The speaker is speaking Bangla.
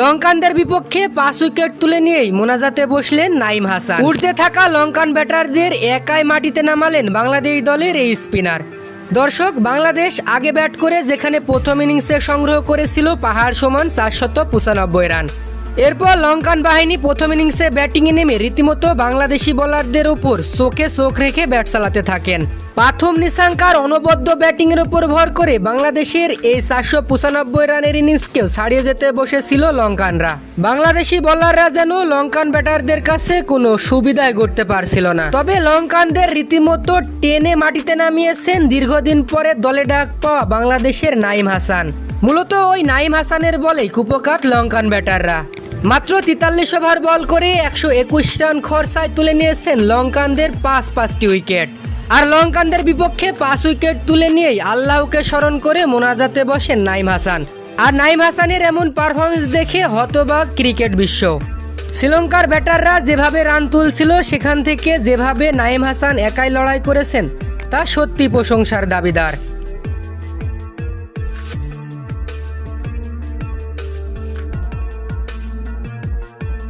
লঙ্কানদের বিপক্ষে পাঁচ উইকেট তুলে নিয়েই মোনাজাতে বসলেন নাইম হাসান। উঠতে থাকা লঙ্কান ব্যাটারদের একাই মাটিতে নামালেন বাংলাদেশ দলের এই স্পিনার। দর্শক, বাংলাদেশ আগে ব্যাট করে যেখানে প্রথম ইনিংসে সংগ্রহ করেছিল পাহাড় সমান চারশত পঁচানব্বই রান। এরপর লঙ্কান বাহিনী প্রথম ইনিংসে ব্যাটিংয়ে নেমে রীতিমতো বাংলাদেশি বোলারদের উপর চোখে চোখ রেখে ব্যাট চালাতে থাকেন। প্রথম নিশাঙ্কার অনবদ্য ব্যাটিংয়ের উপর ভর করে বাংলাদেশের এই চারশো পঁচানব্বই রানের ইনিংসকেও ছাড়িয়ে যেতে বসেছিল লঙ্কানরা। বাংলাদেশি বোলাররা যেন লঙ্কান ব্যাটারদের কাছে কোনো সুবিধায় করতে পারছিল না। তবে লঙ্কানদের রীতিমতো টেনে মাটিতে নামিয়েছেন দীর্ঘদিন পরে দলে ডাক পাওয়া বাংলাদেশের নাইম হাসান। মূলত ওই নাইম হাসানের বলেই কুপকাত লঙ্কান ব্যাটাররা। মাত্র তেতাল্লিশ ওভার বল করে একশো একুশ রান খরচায় তুলে নিয়েছেন লঙ্কানদের পাঁচ পাঁচটি উইকেট। আর লঙ্কানদের বিপক্ষে পাঁচ উইকেট তুলে নিয়েই আল্লাহকে স্মরণ করে মোনাজাতে বসেন নাইম হাসান। আর নাইম হাসানের এমন পারফরমেন্স দেখে হতবাক ক্রিকেট বিশ্ব। শ্রীলঙ্কার ব্যাটাররা যেভাবে রান তুলছিল সেখান থেকে যেভাবে নাইম হাসান একাই লড়াই করেছেন, তা সত্যি প্রশংসার দাবিদার।